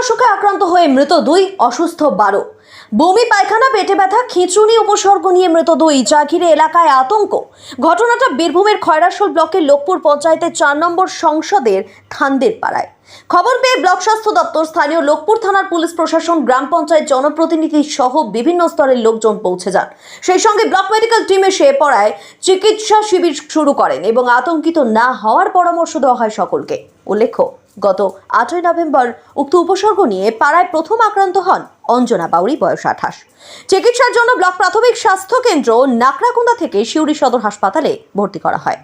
অসুখে আক্রান্ত হয়ে মৃত দুই, অসুস্থ বারো। বমি, পায়খানা, পেটে ব্যথা, খিঁচুনি, উপসর্গ নিয়ে মৃত দুই। ঘিরে এলাকায় আতঙ্ক। ঘটনাটা বীরভূমের খয়রাসোল ব্লকের লোকপুর পঞ্চায়েতের চার নম্বর সংসদের থান্দের পাড়ায়। খবর পেয়ে ব্লক স্বাস্থ্য দপ্তর, স্থানীয় লোকপুর থানার পুলিশ প্রশাসন, গ্রাম পঞ্চায়েত জনপ্রতিনিধি সহ বিভিন্ন স্তরের লোকজন পৌঁছে যান। সেই সঙ্গে ব্লক মেডিকেল টিম এসে পড়ায় চিকিৎসা শিবির শুরু করেন এবং আতঙ্কিত না হওয়ার পরামর্শ দেওয়া হয় সকলকে। উল্লেখ্য গত আটই নভেম্বর উক্ত উপসর্গ নিয়ে পাড়ায় প্রথম আক্রান্ত হন অঞ্জনা বাউরি, বয়স আঠাশ। চিকিৎসার জন্য ব্লক প্রাথমিক স্বাস্থ্য কেন্দ্র নাকড়াকুন্দা থেকে শিউরি সদর হাসপাতালে ভর্তি করা হয়।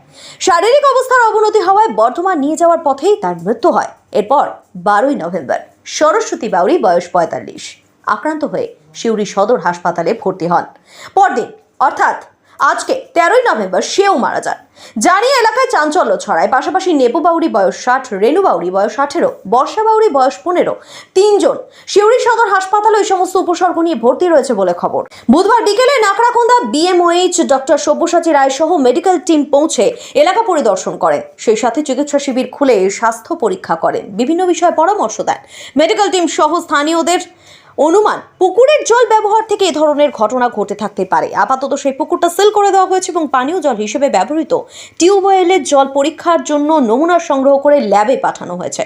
শারীরিক অবস্থার অবনতি হওয়ায় বর্ধমান নিয়ে যাওয়ার পথেই তার মৃত্যু হয়। এরপর বারোই নভেম্বর সরস্বতী বাউরি, বয়স পঁয়তাল্লিশ, আক্রান্ত হয়ে শিউরি সদর হাসপাতালে ভর্তি হন। পরদিন, অর্থাৎ আজকে তেরোই নভেম্বর সেও মারা যান। জানিয়ে এলাকায় চাঞ্চল্য ছড়ায়। পাশাপাশি নেপু বাউরি বয়স ষাট রেণু বাউরি বয়স আঠেরো, বর্ষা বাউরি বয়স পনেরো, তিনজন। শিউরি সদর হাসপাতালে ওই সমস্ত উপসর্গ নিয়ে ভর্তি রয়েছে বলে খবর। বুধবার বিকেলে নাকড়াকোন্দা বিএমওএইচ ডক্টর সব্যসাচী রায় সহ মেডিকেল টিম পৌঁছে এলাকা পরিদর্শন করেন। সেই সাথে চিকিৎসা শিবির খুলে স্বাস্থ্য পরীক্ষা করেন। বিভিন্ন বিষয়ে পরামর্শ দেন। মেডিকেল টিম সহ স্থানীয়দের অনুমান, পুকুরের জল ব্যবহার থেকে এ ধরনের ঘটনা ঘটে থাকতে পারে। আপাতত সেই পুকুরটা সিল করে দেওয়া হয়েছে এবং পানীয় জল হিসেবে ব্যবহৃত টিউবওয়েলের জল পরীক্ষার জন্য নমুনা সংগ্রহ করে ল্যাবে পাঠানো হয়েছে।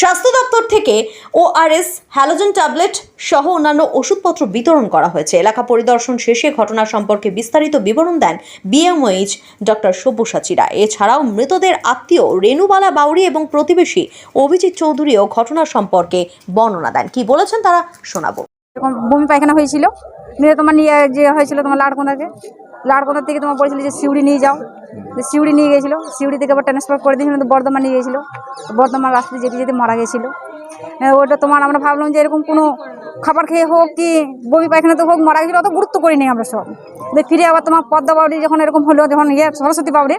স্বাস্থ্য দপ্তর থেকে ওআরএস হ্যালোজেন ট্যাবলেট সহ অন্যান্য ওষুধপত্র বিতরণ করা হয়েছে। এলাকা পরিদর্শন শেষে ঘটনা সম্পর্কে বিস্তারিত বিবরণ দেন বিএমওএইচ ডক্টর সব্যসাচী রায়। এছাড়াও মৃতদের আত্মীয় রেণুবালা বাউরি এবং প্রতিবেশী অভিজিৎ চৌধুরীও ঘটনা সম্পর্কে বর্ণনা দেন। কি বলেছেন তারা শোনাবো। এরকম বমি পায়খানা হয়েছিল। নিয়ে তোমার নিয়ে যে হয়েছিল তোমার লাড়কোঁদাকে লাড়কোঁদার থেকে তোমার বলেছিল যে সিউড়ি নিয়ে যাও। সিউড়ি নিয়ে গেছিল। সিউড়ি থেকে আবার ট্রান্সফার করে দিয়েছিল তো বর্ধমান নিয়ে গেছিল। বর্ধমান রাস্তায় যেতে যেতে মারা গেছিল। ওটা তোমার আমরা ভাবলাম যে এরকম কোনো খাবার খেয়ে হোক কি, বমি পায়খানাতে হোক, মারা গেছিল, অত গুরুত্ব করিনি আমরা সব। ফিরে আবার তোমার পদ্মা বাউরি যখন এরকম হলো, যখন ইয়ে সরস্বতী বাউরি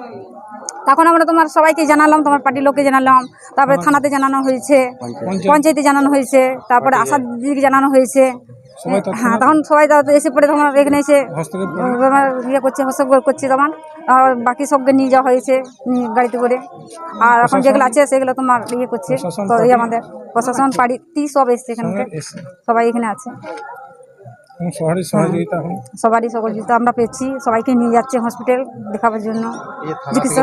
তখন আমরা তোমার সবাইকে জানালাম তোমার পার্টির লোককে জানালাম তারপরে থানাতে জানানো হয়েছে পঞ্চায়েতে। জানানো হয়েছে তারপরে আশা দিদিকে জানানো হয়েছে। হ্যাঁ তখন সবাই এসে পড়ে তখন এখানে এসে ইয়ে করছে হস্তক্ষেপ করছে তখন। আর বাকি সবকে নিয়ে যাওয়া হয়েছে গাড়িতে করে। আর এখন যেগুলো আছে সেগুলো তোমার ইয়ে করছে। তো এই আমাদের প্রশাসন পাড়ি সব এসছে এখানে সবাই এখানে আছে। সহযোগিতা সবারই সহযোগিতা আমরা পেয়েছি। সবাইকে নিয়ে যাচ্ছে হসপিটাল দেখাবার জন্য?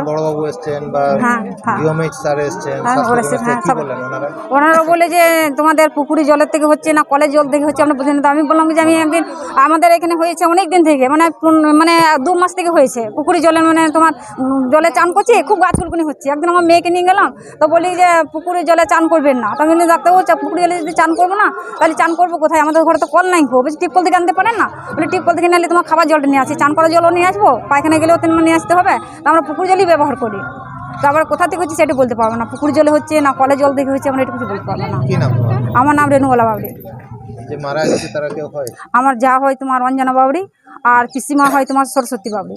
বড়বাবু এসছেন বা হ্যাঁ, হ্যাঁ। স্যার এসছেন হ্যাঁ, হ্যাঁ, ওনারা? বলে যে তোমাদের পুকুরি জলের থেকে হচ্ছে না কলের জল থেকে হচ্ছে আমরা বুঝি না তো আমি বললাম যে আমি একদিন আমাদের এখানে হয়েছে অনেক দিন থেকে মানে মানে দু মাস থেকে হয়েছে। পুকুরি জলে মানে তোমার জলে চান করছি খুব গাছ ফুলকুনি হচ্ছে। একদিন আমার মেয়েকে নিয়ে গেলাম তো বলি যে পুকুরি জলে চান করবেন না। তো আমি ডাক্তারবাবু চা- পুকুরি জলে যদি চান করব না তাহলে চান করব কোথায়? আমাদের ঘরে তো কল নাই খুব বলছি টিপকল থেকে আনতে পারেন না? বলে টিপকল থেকে নিলে তোমার খাবার জলটা নিয়ে আসি। চান করা জলও নিয়ে আসব। পায়খানা গেলেও তেমন নিয়ে আসতে হবে। তো আমরা পুকুর জলই ব্যবহার করি। তো আবার কোথা থেকে হচ্ছে সেটা বলতে পারব না। পুকুর জলে হচ্ছে না কলে জল থেকে হচ্ছে আমরা এটা কিছু বলতে পারব না। আমার নাম রেনুওয়ালা বাবরি। আমার যা হয় তোমার অঞ্জনা বাবরি আর পিসিমা হয় তোমার সরস্বতী বাবরি।